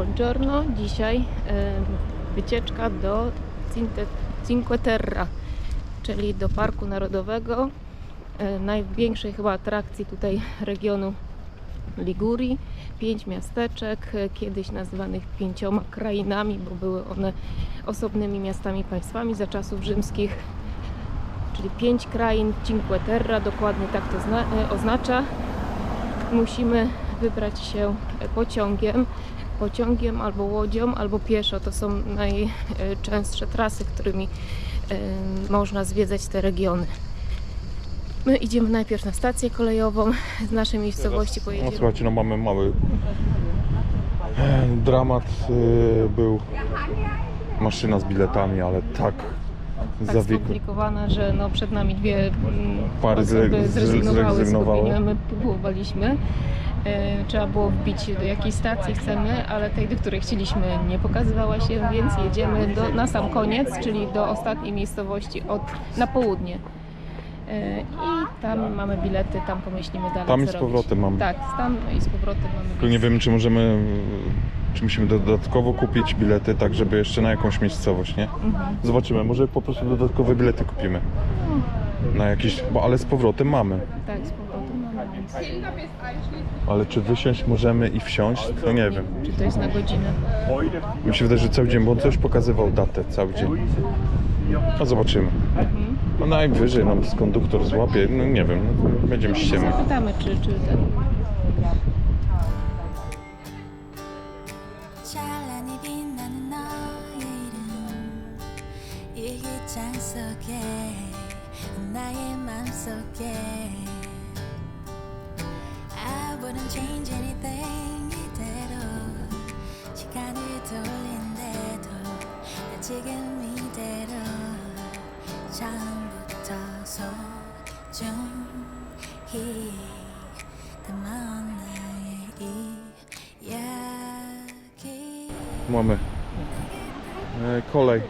Buongiorno. Dzisiaj wycieczka do Cinque Terra, czyli do Parku Narodowego, e, największej chyba atrakcji tutaj regionu Ligurii. Pięć miasteczek, e, kiedyś nazywanych pięcioma krainami, bo były one osobnymi miastami, państwami za czasów rzymskich. Czyli pięć krain Cinque Terra, dokładnie tak to e, oznacza. Musimy wybrać się pociągiem, pociągiem albo łodzią, albo pieszo. To są najczęstsze trasy, którymi e, można zwiedzać te regiony. My idziemy najpierw na stację kolejową. Z naszej miejscowości No pojedziemy. słuchajcie, no mamy mały e, dramat. e, Był maszyna z biletami, ale tak tak zawiekła. skomplikowana, że no przed nami dwie mm, Pary osoby zre- zrezygnowały z. My próbowaliśmy. E, Trzeba było wbić do jakiej stacji chcemy, ale tej, do której chcieliśmy nie pokazywała się, więc jedziemy do, na sam koniec, czyli do ostatniej miejscowości od, na południe. E, I tam mamy bilety, tam pomyślimy dalej Tam i z powrotem mamy. Tak, tam i z powrotem mamy Tylko nie wiem, czy możemy, czy musimy dodatkowo kupić bilety, tak żeby jeszcze na jakąś miejscowość, nie? Mhm. Zobaczymy, może po prostu dodatkowe bilety kupimy. Na jakieś, bo ale z powrotem mamy. Tak, z powrotem mamy. Więc Ale czy wysiąść możemy i wsiąść, to nie wiem. Czy to jest na godzinę? Mi się wydaje, że cały dzień, bo on coś pokazywał datę cały dzień. No zobaczymy. No najwyżej nam z konduktor złapie, no nie wiem, no, będziemy ściemy. Zapytamy, czy, czy ten 지금 이대로 처음부터 소중히 담아온 나의 이야기 Mamy e, kolej.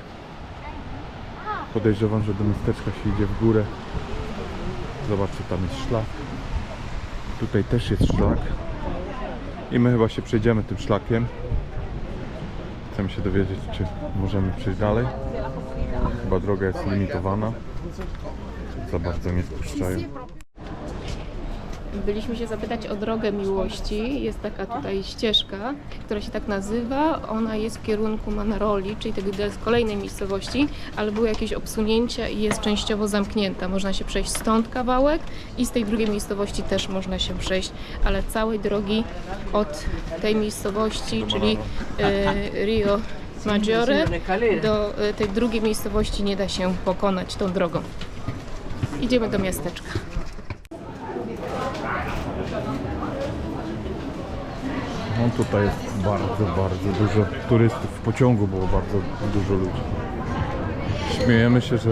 Podejrzewam, że do miasteczka się idzie w górę. Zobaczcie, tam jest szlak. Tutaj też jest szlak. I my chyba się przejdziemy tym szlakiem. Chcemy się dowiedzieć, czy możemy przejść dalej. Chyba droga jest limitowana. Za bardzo nie spuszczają. Byliśmy się zapytać o drogę miłości. Jest taka tutaj ścieżka, która się tak nazywa. Ona jest w kierunku Manaroli, czyli tego jest kolejnej miejscowości, ale były jakieś obsunięcia i jest częściowo zamknięta. Można się przejść stąd kawałek i z tej drugiej miejscowości też można się przejść, ale całej drogi od tej miejscowości, czyli e, Rio Maggiore, do e, tej drugiej miejscowości nie da się pokonać tą drogą. Idziemy do miasteczka. Tutaj jest bardzo, bardzo dużo turystów. W pociągu było bardzo dużo ludzi. Śmiejemy się, że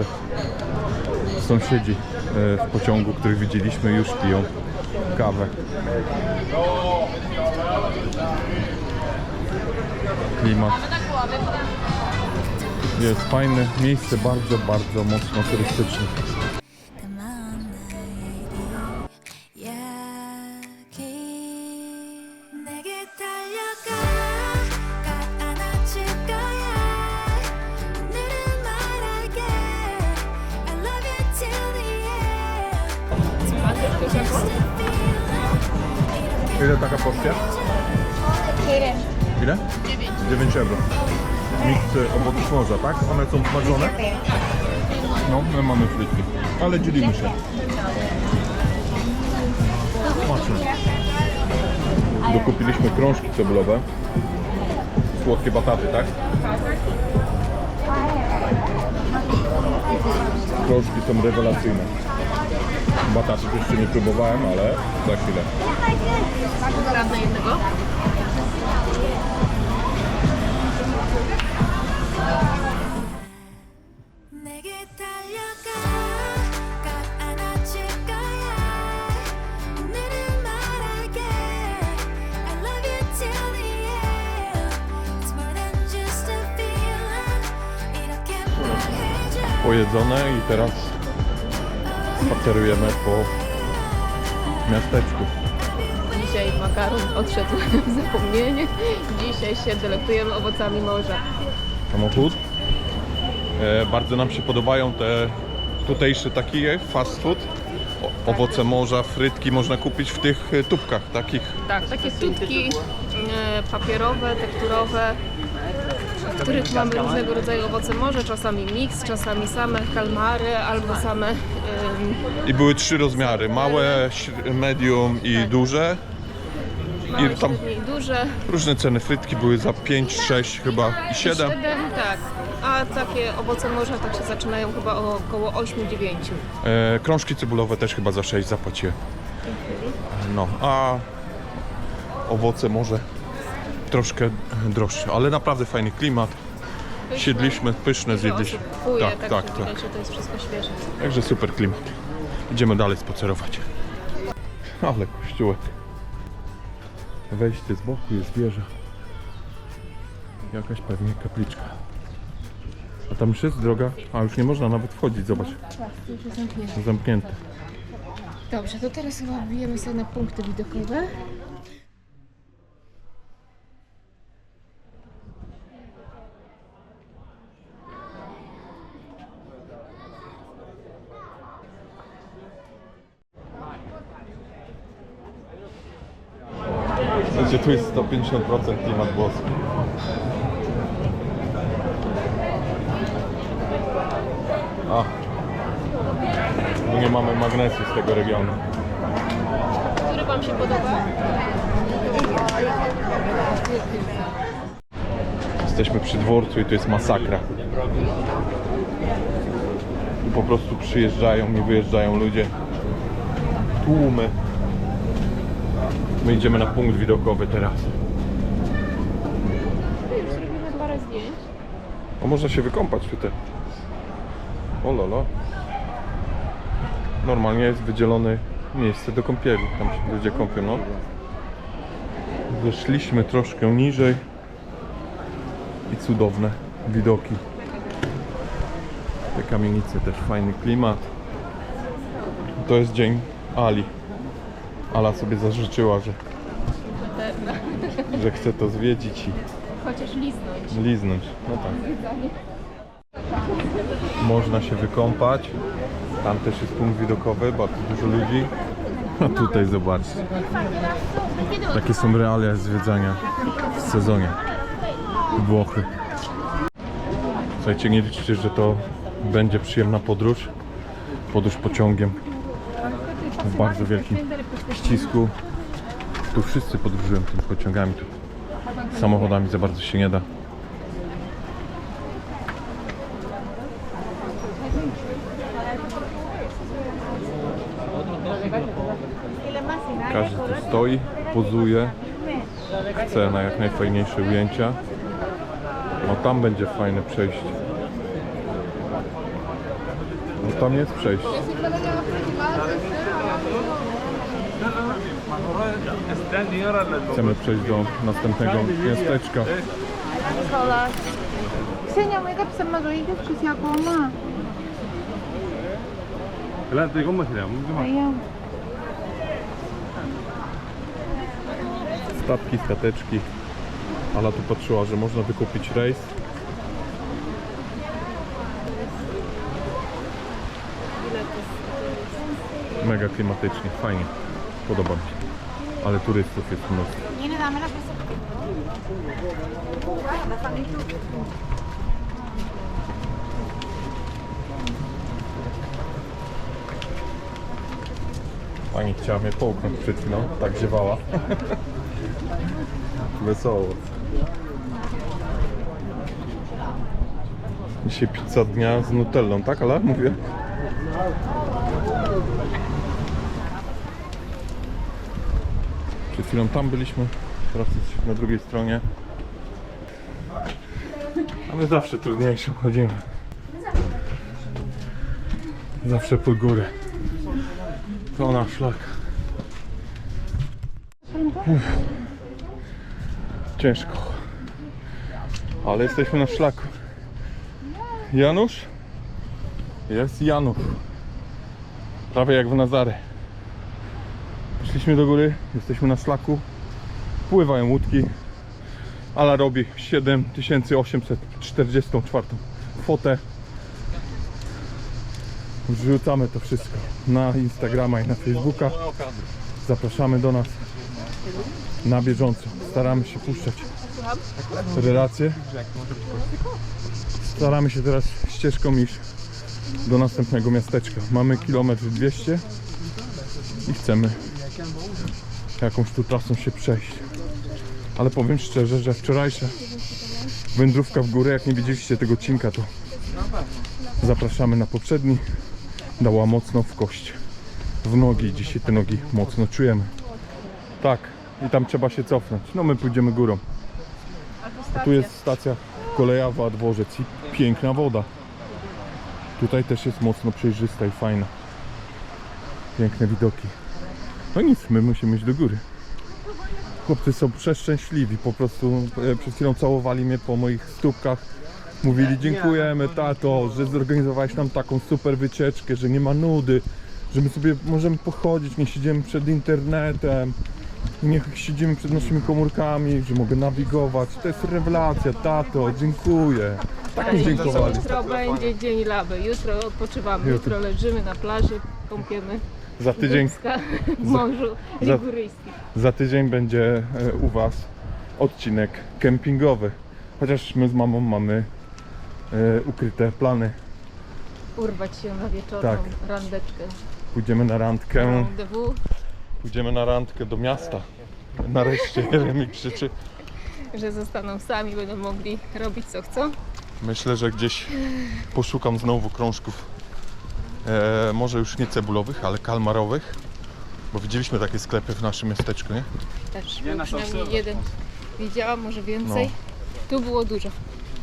sąsiedzi e, w pociągu, których widzieliśmy, już piją kawę. Klimat. Jest fajne miejsce, bardzo, bardzo mocno turystyczne. Są smażone? No, my mamy frytki. Ale dzielimy się. Smaczne. Dokupiliśmy krążki cebulowe. Słodkie bataty, tak? Krążki są rewelacyjne. Batatów jeszcze nie próbowałem, ale za chwilę. Jednego? Pojedzone i teraz spacerujemy po miasteczku. dzisiaj makaron odszedł w zapomnienie. Dzisiaj się delektujemy owocami morza. samochód. E, bardzo nam się podobają te tutejsze takie fast food. O, owoce morza, frytki można kupić w tych e, tubkach takich. Tak, takie tutki e, papierowe, tekturowe, których mamy różnego rodzaju owoce morza, czasami miks, czasami same kalmary albo same I były trzy rozmiary, małe, śr- medium i duże. małe, I tam średnie i duże. różne ceny frytki były za 5, 6 chyba i 7. Siedem, tak. A takie owoce morza tak się zaczynają chyba o około 8-9. E, krążki cebulowe też chyba za 6 zapłaciłem. No, a owoce może troszkę droższe, ale naprawdę fajny klimat. Siedliśmy, pyszne zjedliśmy. kupuje, Tak, tak, tak, tak. widać, że to jest wszystko świeże. Także super klimat. Idziemy dalej spacerować. Ale kościółek. Wejście z boku jest wieża. Jakaś pewnie kapliczka. A tam już jest droga, a już nie można nawet wchodzić, zobacz. Zamknięte. Dobrze, to teraz chyba wbijemy sobie na punkty widokowe. W sensie tu jest 150% klimat włoski. A. Nie mamy magnesu z tego regionu. Który Wam się podoba? Jesteśmy przy dworcu i to jest masakra. Tu po prostu przyjeżdżają i wyjeżdżają ludzie. Tłumy. My idziemy na punkt widokowy teraz. Już zrobimy parę zdjęć. O, można się wykąpać tutaj. O lolo. Normalnie jest wydzielone miejsce do kąpieli. Tam się ludzie kąpią, no. Wyszliśmy troszkę niżej. I cudowne widoki. Te kamienice też fajny klimat. To jest dzień Ali. Ala sobie zażyczyła, że, że chce to zwiedzić i Chociaż liznąć. Liznąć, no tak. Można się wykąpać. Tam też jest punkt widokowy, bardzo dużo ludzi. A tutaj zobaczcie. Takie są realia zwiedzania w sezonie. Włochy. Słuchajcie, nie liczcie, że to będzie przyjemna podróż. Podróż pociągiem. W bardzo wielkim Tu wszyscy podróżują tymi pociągami. Tu samochodami za bardzo się nie da. Każdy tu stoi, pozuje, chce na jak najfajniejsze ujęcia. No tam będzie fajne przejście. No tam jest przejście. Chcemy przejść do następnego miasteczka. Ksenia, may kapsa mag-uigas kasi ako, ma. Kailangan tayo kumasila. Ayan. Statki, stateczki. Ala tu patrzyła, że można wykupić rejs. Mega klimatycznie, fajnie. Podoba mi się. Ale turystów jest mnóstwo. Kasi. Pani chciała mnie połknąć przed chwilą, tak ziewała. Wesoło. Dzisiaj pizza dnia z nutellą, tak? Ale mówię. Przed chwilą tam byliśmy, teraz jesteśmy na drugiej stronie. A my zawsze trudniejszym chodzimy. Zawsze pod górę. To nasz szlak. Ciężko. Ale jesteśmy na szlaku. Janusz? Jest Janów. Prawie jak w Nazary. Szliśmy do góry, jesteśmy na szlaku. Pływają łódki. Ala robi 7844 fotę. Wrzucamy to wszystko na Instagrama i na Facebooka. Zapraszamy do nas na bieżąco. Staramy się puszczać relacje. Staramy się teraz ścieżką iść do następnego miasteczka. Mamy kilometr 200 i chcemy jakąś tu trasą się przejść. Ale powiem szczerze, że wczorajsza wędrówka w górę, jak nie widzieliście tego odcinka, to zapraszamy na poprzedni. Dała mocno w kość, w nogi. Dzisiaj te nogi mocno czujemy. Tak, i tam trzeba się cofnąć. No my pójdziemy górą. A tu jest stacja kolejowa, dworzec i piękna woda. Tutaj też jest mocno przejrzysta i fajna. Piękne widoki. No nic, my musimy iść do góry. Chłopcy są przeszczęśliwi, po prostu e, przed chwilą całowali mnie po moich stópkach. Mówili dziękujemy tato, że zorganizowałeś nam taką super wycieczkę, że nie ma nudy, że my sobie możemy pochodzić, nie siedzimy przed internetem, nie siedzimy przed naszymi komórkami, że mogę nawigować. To jest rewelacja, tato, dziękuję. Tak mi dziękowali. Jutro będzie dzień laby. Jutro odpoczywamy. Jutro. Jutro leżymy na plaży, kąpiemy Za tydzień w morzu za-. Za tydzień będzie e, u Was odcinek kempingowy. Chociaż my z mamą mamy e, ukryte plany. Urwać się na wieczorną Tak. randeczkę. Pójdziemy na randkę. Pójdziemy na randkę do miasta. Nareszcie Jeremi krzyczy. że zostaną sami, będą mogli robić co chcą. Myślę, że gdzieś poszukam znowu krążków. E, może już nie cebulowych, ale kalmarowych. Bo widzieliśmy takie sklepy w naszym miasteczku, nie? Też był przynajmniej jeden widziałam, może więcej. No. Tu było dużo.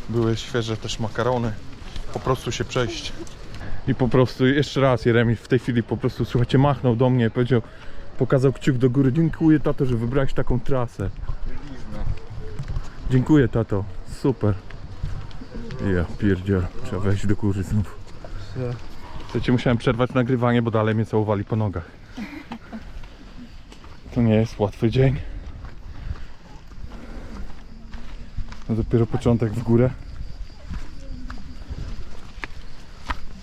Były świeże też makarony. Po prostu się przejść. I po prostu jeszcze raz Jeremi w tej chwili po prostu słuchajcie machnął do mnie i powiedział pokazał kciuk do góry. Dziękuję tato, że wybrałeś taką trasę. Dziękuję tato. Super. Ja pierdziel. Trzeba wejść do góry znów. Słuchajcie, musiałem przerwać nagrywanie, bo dalej mnie całowali po nogach. To nie jest łatwy dzień. No dopiero początek w górę.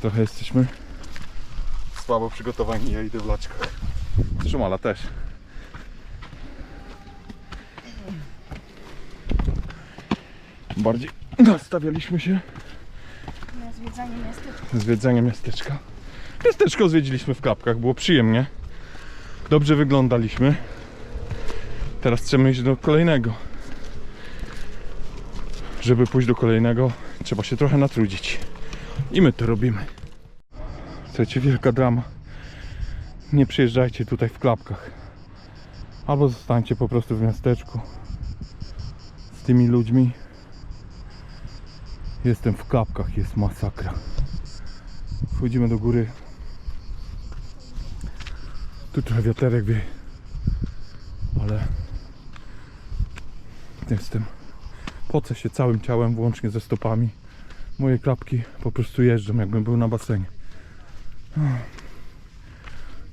Trochę jesteśmy słabo przygotowani, ja idę w laczkach. Trzymala też. Bardziej nastawialiśmy się zwiedzanie miasteczka. zwiedzanie miasteczka. Miasteczko zwiedziliśmy w klapkach, było przyjemnie. Dobrze wyglądaliśmy. Teraz chcemy iść do kolejnego. Żeby pójść do kolejnego, trzeba się trochę natrudzić. I my to robimy. Słuchajcie, wielka drama. Nie przyjeżdżajcie tutaj w klapkach. Albo zostańcie po prostu w miasteczku z tymi ludźmi. Jestem w klapkach, jest masakra. Wchodzimy do góry. Tu trochę wiaterek wie. Ale jestem. Pocę się całym ciałem, włącznie ze stopami. Moje klapki po prostu jeżdżą, jakbym był na basenie.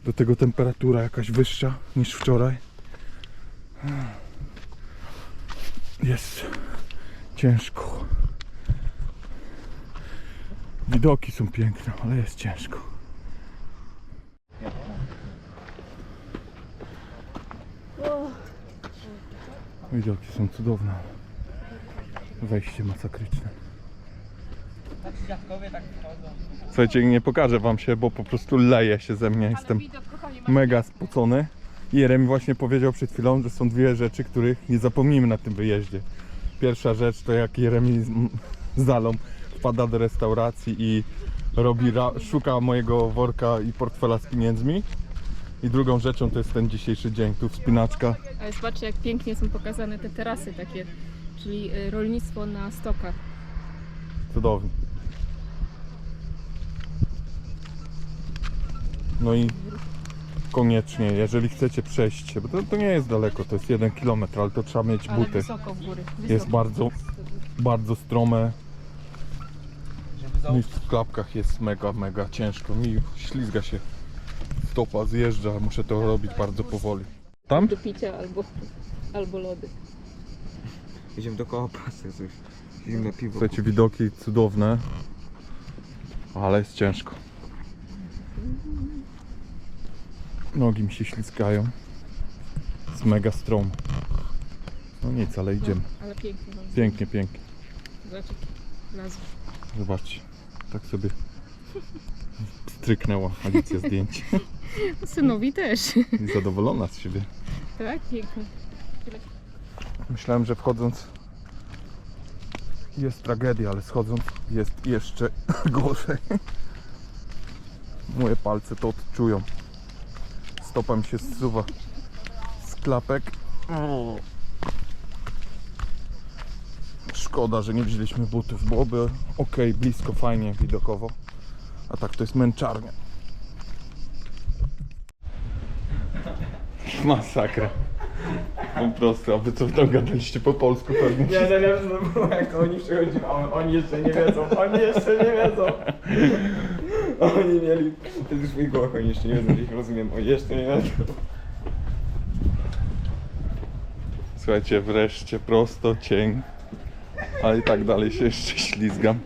Do tego temperatura jakaś wyższa niż wczoraj. Jest ciężko. Widoki są piękne, ale jest ciężko. Widoki są cudowne. Wejście masakryczne. Słuchajcie, nie pokażę wam się, bo po prostu leje się ze mnie. Jestem mega spocony. I Jeremi właśnie powiedział przed chwilą, że są dwie rzeczy, których nie zapomnimy na tym wyjeździe. Pierwsza rzecz to jak Jeremi z Zalą wpada do restauracji i robi szuka mojego worka i portfela z pieniędzmi. I drugą rzeczą to jest ten dzisiejszy dzień, tu wspinaczka. Ale zobaczcie, jak pięknie są pokazane te terasy takie, czyli y, rolnictwo na stokach. Cudownie. No i koniecznie, jeżeli chcecie przejść bo to, to nie jest daleko, to jest jeden kilometr, ale to trzeba mieć Ale buty. wysoko w góry. Wysoko. Jest bardzo, bardzo strome. No i w klapkach jest mega, mega ciężko. Mi ślizga się stopa zjeżdża, muszę to robić bardzo powoli. Tam? Do picia albo, albo lody. Idziemy do koła pasy, coś. Zimne piwo. Słuchajcie, widoki cudowne, ale jest ciężko. Nogi mi się ślizgają. Jest mega strom. No nic, ale idziemy. Ale pięknie. no. Pięknie, pięknie. Zobacz jaki nazwa. Zobaczcie, tak sobie stryknęła Alicja zdjęcie. Synowi też. I zadowolona z siebie. Tak, pięknie. Myślałem, że wchodząc jest tragedia, ale schodząc jest jeszcze gorzej. Moje palce to odczują. Stopa mi się zsuwa z klapek. Szkoda, że nie wzięliśmy butów. Byłoby ok, blisko, fajnie, widokowo. A tak to jest męczarnia. Masakra. Po prostu, a wy co tam gadaliście po polsku pewnie? Nie, nie, nie, to było jak oni przychodzili, a on, oni jeszcze nie wiedzą, oni jeszcze nie wiedzą. Oni mieli, to jest swoich głowach, oni jeszcze nie wiedzą, ich rozumiem, oni jeszcze nie wiedzą. Słuchajcie, wreszcie prosto, cień. Ale i tak dalej się jeszcze ślizgam.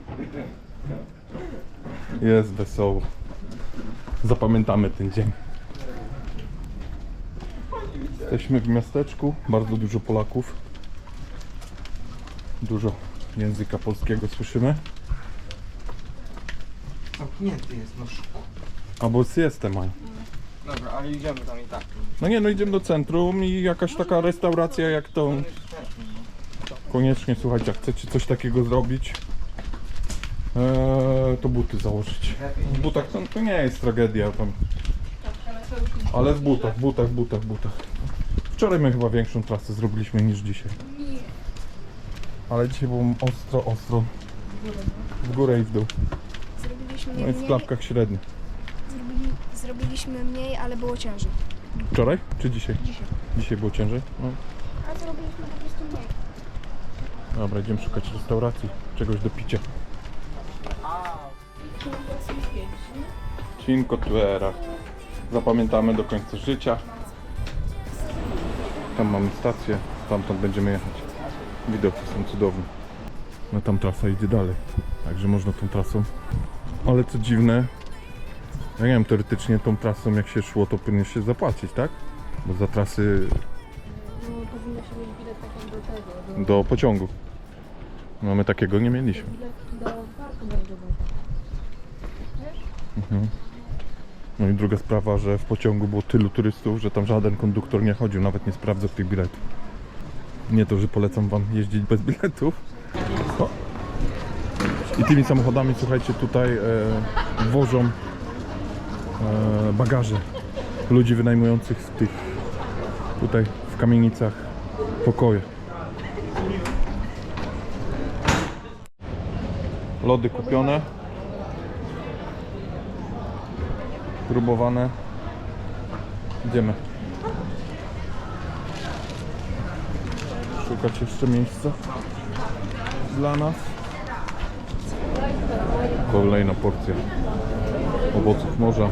Jest wesoło. Zapamiętamy ten dzień. Jesteśmy w miasteczku, bardzo dużo Polaków. Dużo języka polskiego słyszymy. Zamknięty jest, no Albo siestę mają. Dobra, ale idziemy tam i tak. No nie, no idziemy do centrum i jakaś taka restauracja jak tą. Koniecznie, słuchajcie, jak chcecie coś takiego zrobić, eee, to buty założyć. W butach to, to nie jest tragedia tam. Ale w butach, w butach, w butach, w butach. Wczoraj my chyba większą trasę zrobiliśmy niż dzisiaj. Ale dzisiaj było ostro, ostro. W górę i w dół. Zrobiliśmy No i w mniej, klapkach średnich. zrobili, zrobiliśmy mniej, ale było ciężej. Wczoraj czy dzisiaj? Dzisiaj. Dzisiaj było ciężej? No. A zrobiliśmy po prostu mniej. Dobra, idziemy szukać restauracji, czegoś do picia. Cinque Terre. Zapamiętamy do końca życia. Tam mamy stację, stamtąd będziemy jechać. Widoki są cudowne. No tam trasa idzie dalej, także można tą trasą. Ale co dziwne, ja nie wiem, teoretycznie tą trasą jak się szło, to powinno się zapłacić, tak? Bo za trasy No, powinno się mieć bilet taki do tego, do pociągu. No my takiego nie mieliśmy. Mhm. No i druga sprawa, że w pociągu było tylu turystów, że tam żaden konduktor nie chodził, nawet nie sprawdzał tych biletów. Nie to, że polecam wam jeździć bez biletów. O. I tymi samochodami, słuchajcie, tutaj e, wożą e, bagaże ludzi wynajmujących w tych tutaj w kamienicach pokoje. Lody kupione. próbowane. Idziemy. Szukać jeszcze miejsca dla nas. Kolejna porcja owoców morza.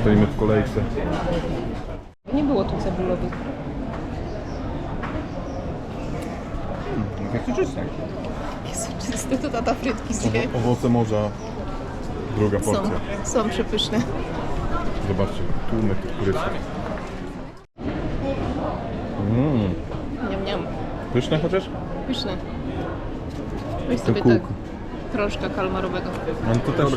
Stoimy w kolejce. Nie było tu cebulowych. Jak to czyste? Jezu, czyste to tata frytki zje. Owo- Owoce morza. Druga Są, porcja. są przepyszne. Zobaczcie, tłumy tych turystów. Mmm, Niam, niam. pyszne chociaż? Pyszne. Weź To sobie tak kółko. krążka kalmarowego. Ale to też...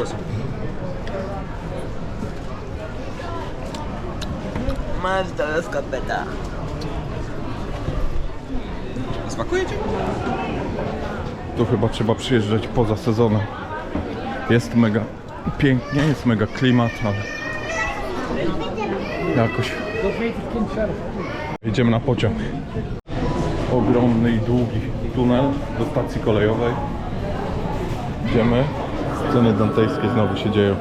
Masz do skopeta. Smakuje ci? Tu chyba trzeba przyjeżdżać poza sezonem. Jest mega pięknie, jest mega klimat, ale jakoś. Jedziemy na pociąg. Ogromny i długi tunel do stacji kolejowej. Idziemy. Sceny dantejskie znowu się dzieją.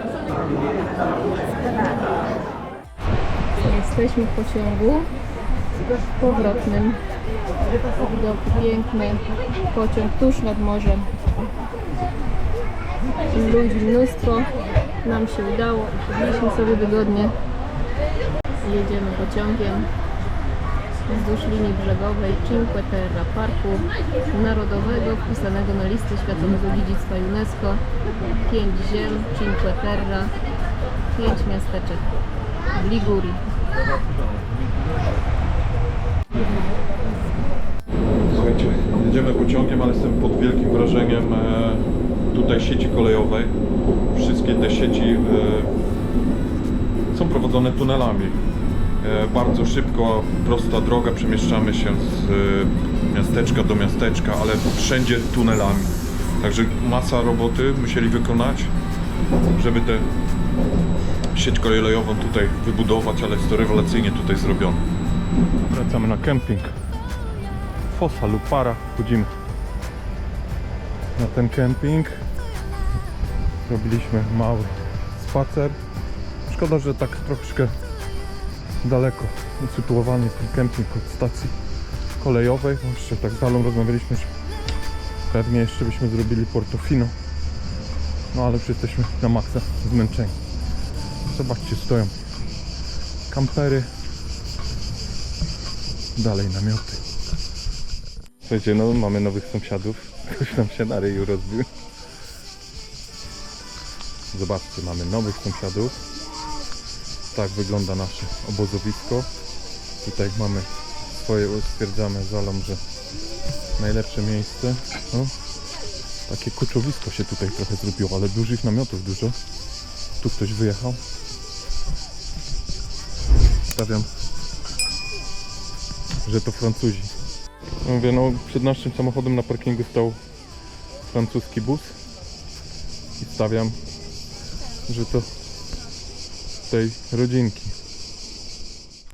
Jesteśmy w pociągu powrotnym. Widok piękny. Pociąg tuż nad morzem. Ludzi mnóstwo. nam się udało, usiedliśmy sobie wygodnie. Jedziemy pociągiem wzdłuż linii brzegowej Cinque Terre Parku Narodowego wpisanego na listę Światowego Dziedzictwa UNESCO. Pięć ziem, Cinque Terre, pięć miasteczek w Ligurii. Jedziemy pociągiem, ale jestem pod wielkim wrażeniem e, tutaj sieci kolejowej. Wszystkie te sieci e, są prowadzone tunelami. E, bardzo szybko, prosta droga, przemieszczamy się z miasteczka do miasteczka, ale wszędzie tunelami. Także masa roboty musieli wykonać, żeby tę sieć kolejową tutaj wybudować, ale jest to rewelacyjnie tutaj zrobione. Wracamy na kemping. Fosa lub para, chodzimy na ten kemping. Robiliśmy mały spacer. Szkoda, że tak troszkę daleko usytuowany ten kemping od stacji kolejowej. Jeszcze tak z Dalą rozmawialiśmy, że pewnie jeszcze byśmy zrobili Portofino. No ale już jesteśmy na maksa zmęczeni. Zobaczcie, stoją kampery. Dalej namioty. Słuchajcie, no mamy nowych sąsiadów. Ktoś nam się na ryju rozbił. Zobaczcie, mamy nowych sąsiadów. Tak wygląda nasze obozowisko. Tutaj mamy swoje, stwierdzamy z Alą, że najlepsze miejsce. No, takie koczowisko się tutaj trochę zrobiło, ale dużych namiotów dużo. Tu ktoś wyjechał. Stawiam, że to Francuzi. Mówię, no przed naszym samochodem na parkingu stał francuski bus i stawiam, że to tej rodzinki.